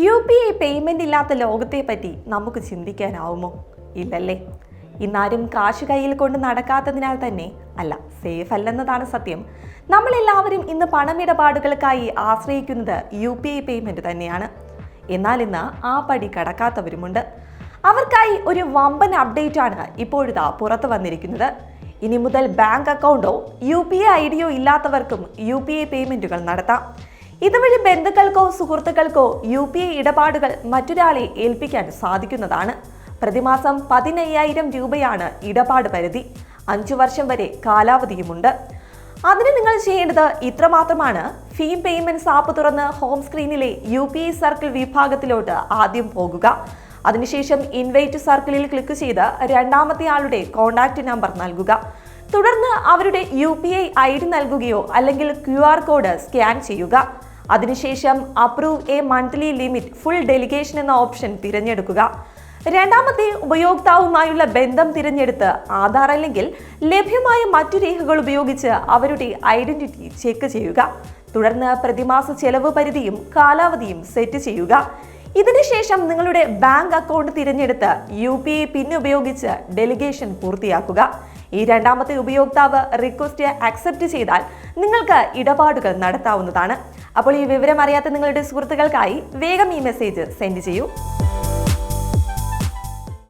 U P I payment ഇല്ലാത്ത ലോകത്തെ പറ്റി നമുക്ക് ചിന്തിക്കാനാവുമോ? ഇല്ലല്ലേ. ഇന്നാരും കാശ് കയ്യിൽ കൊണ്ട് നടക്കാത്തതിനാൽ തന്നെ അല്ല സേഫ് അല്ലെന്നതാണ് സത്യം. നമ്മളെല്ലാവരും ഇന്ന് പണമിടപാടുകൾക്കായി ആശ്രയിക്കുന്നത് യു പി ഐ പേയ്മെന്റ് തന്നെയാണ്. എന്നാൽ ഇന്ന് ആ പടി കടക്കാത്തവരുമുണ്ട്. അവർക്കായി ഒരു വമ്പൻ അപ്ഡേറ്റ് ആണ് ഇപ്പോഴിതാ പുറത്ത് വന്നിരിക്കുന്നത്. ഇനി മുതൽ ബാങ്ക് അക്കൗണ്ടോ യു പി ഐ ഐ ഡിയോ ഇല്ലാത്തവർക്കും യു പി ഐ പേയ്മെന്റുകൾ നടത്താം. ഇതുവഴി ബന്ധുക്കൾക്കോ സുഹൃത്തുക്കൾക്കോ യു പി ഐ ഇടപാടുകൾ മറ്റൊരാളെ ഏൽപ്പിക്കാൻ സാധിക്കുന്നതാണ്. പ്രതിമാസം പതിനയ്യായിരം രൂപയാണ് ഇടപാട് പരിധി. അഞ്ചു വർഷം വരെ കാലാവധിയുമുണ്ട്. അതിന് നിങ്ങൾ ചെയ്യേണ്ടത് ഇത്രമാത്രമാണ്. ഫീ പേയ്മെന്റ്സ് ആപ്പ് തുറന്ന് ഹോം സ്ക്രീനിലെ യു പി ഐ സർക്കിൾ വിഭാഗത്തിലോട്ട് ആദ്യം പോകുക. അതിനുശേഷം ഇൻവൈറ്റ് സർക്കിളിൽ ക്ലിക്ക് ചെയ്ത് രണ്ടാമത്തെ ആളുടെ കോൺടാക്റ്റ് നമ്പർ നൽകുക. തുടർന്ന് അവരുടെ U P I I D നൽകുകയോ അല്ലെങ്കിൽ ക്യു ആർ കോഡ് സ്കാൻ ചെയ്യുക. അതിനുശേഷം approve a monthly limit full delegation എന്ന ഓപ്ഷൻ തിരഞ്ഞെടുക്കുക. രണ്ടാമത്തെ ഉപയോക്താവുമായുള്ള ബന്ധം തിരഞ്ഞെടുത്ത് ആധാർ അല്ലെങ്കിൽ ലഭ്യമായ മറ്റു രേഖകൾ ഉപയോഗിച്ച് അവരുടെ ഐഡന്റിറ്റി ചെക്ക് ചെയ്യുക. തുടർന്ന് പ്രതിമാസ ചെലവ് പരിധിയും കാലാവധിയും സെറ്റ് ചെയ്യുക. ഇതിനുശേഷം നിങ്ങളുടെ ബാങ്ക് അക്കൗണ്ട് തിരഞ്ഞെടുത്ത് യു പി ഐ പിൻ ഉപയോഗിച്ച് ഡെലിഗേഷൻ പൂർത്തിയാക്കുക. ഈ രണ്ടാമത്തെ ഉപയോക്താവ് റിക്വസ്റ്റ് അക്സെപ്റ്റ് ചെയ്താൽ നിങ്ങൾക്ക് ഇടപാടുകൾ നടത്താവുന്നതാണ്. അപ്പോൾ ഈ വിവരം അറിയാത്ത നിങ്ങളുടെ സുഹൃത്തുക്കൾക്കായി വേഗം ഈ മെസ്സേജ് സെൻഡ് ചെയ്യൂ.